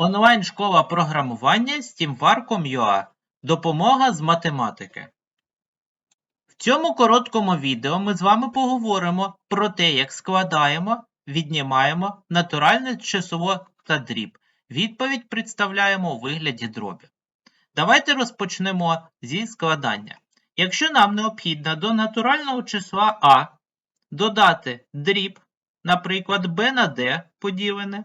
Онлайн-школа програмування SteamVar.com.ua Допомога з математики. В цьому короткому відео ми з вами поговоримо про те, як складаємо, віднімаємо натуральне число та дріб. Відповідь представляємо у вигляді дробів. Давайте розпочнемо зі складання. Якщо нам необхідно до натурального числа А додати дріб, наприклад, b на d поділене,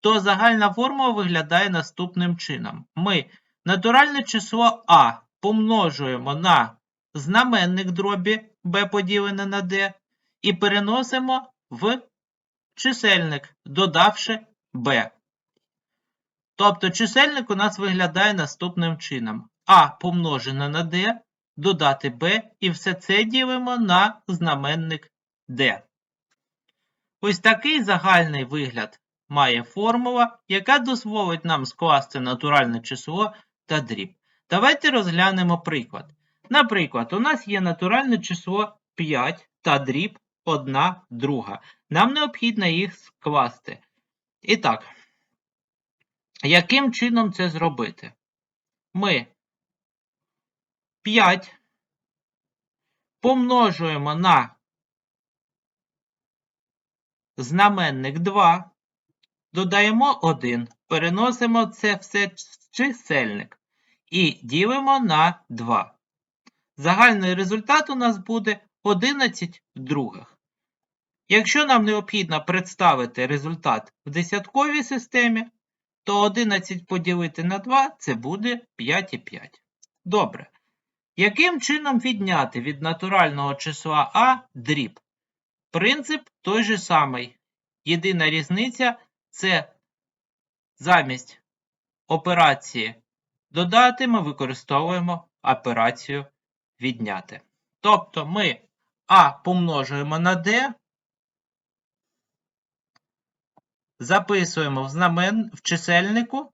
то загальна формула виглядає наступним чином. Ми натуральне число А помножуємо на знаменник дробі b поділене на d і переносимо в чисельник, додавши b. Тобто чисельник у нас виглядає наступним чином. А помножене на d, додати b, і все це ділимо на знаменник d. Ось такий загальний вигляд має формула, яка дозволить нам скласти натуральне число та дріб. Давайте розглянемо приклад. Наприклад, у нас є натуральне число 5 та дріб 1 друга. Нам необхідно їх скласти. І так, яким чином це зробити? Ми 5 помножуємо на знаменник 2, додаємо 1, переносимо це все в чисельник і ділимо на 2. Загальний результат у нас буде 11 других. Якщо нам необхідно представити результат в десятковій системі, то 11 поділити на 2 це буде 5,5. Добре. Яким чином відняти від натурального числа А дріб? Принцип той же самий. Єдина різниця це замість операції додати ми використовуємо операцію відняти. Тобто ми А помножуємо на D, записуємо в, знамен... в чисельнику,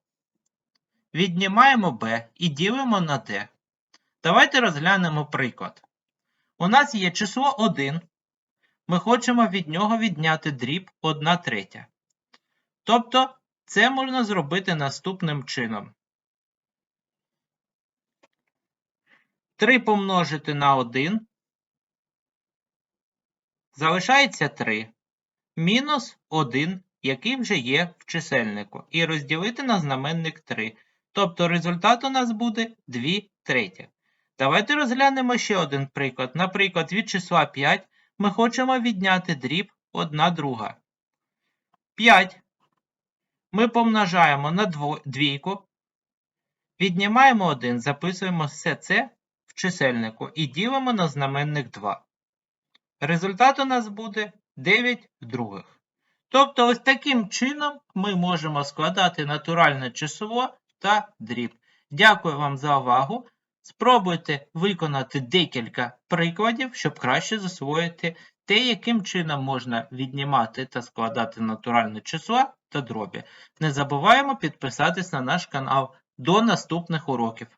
віднімаємо B і ділимо на D. Давайте розглянемо приклад. У нас є число 1. Ми хочемо від нього відняти дріб 1 третя. Тобто, це можна зробити наступним чином. 3 помножити на 1. Залишається 3. Мінус 1, який вже є в чисельнику. І розділити на знаменник 3. Тобто результат у нас буде 2 треті. Давайте розглянемо ще один приклад. Наприклад, від числа 5 ми хочемо відняти дріб 1 друга. 5 ми помножаємо на двійку, віднімаємо 1, записуємо все це в чисельнику і ділимо на знаменник 2. Результат у нас буде 9 других. Тобто, ось таким чином ми можемо складати натуральне число та дріб. Дякую вам за увагу. Спробуйте виконати декілька прикладів, щоб краще засвоїти те, яким чином можна віднімати та складати натуральне числа та дробі. Не забуваємо підписатись на наш канал. До наступних уроків!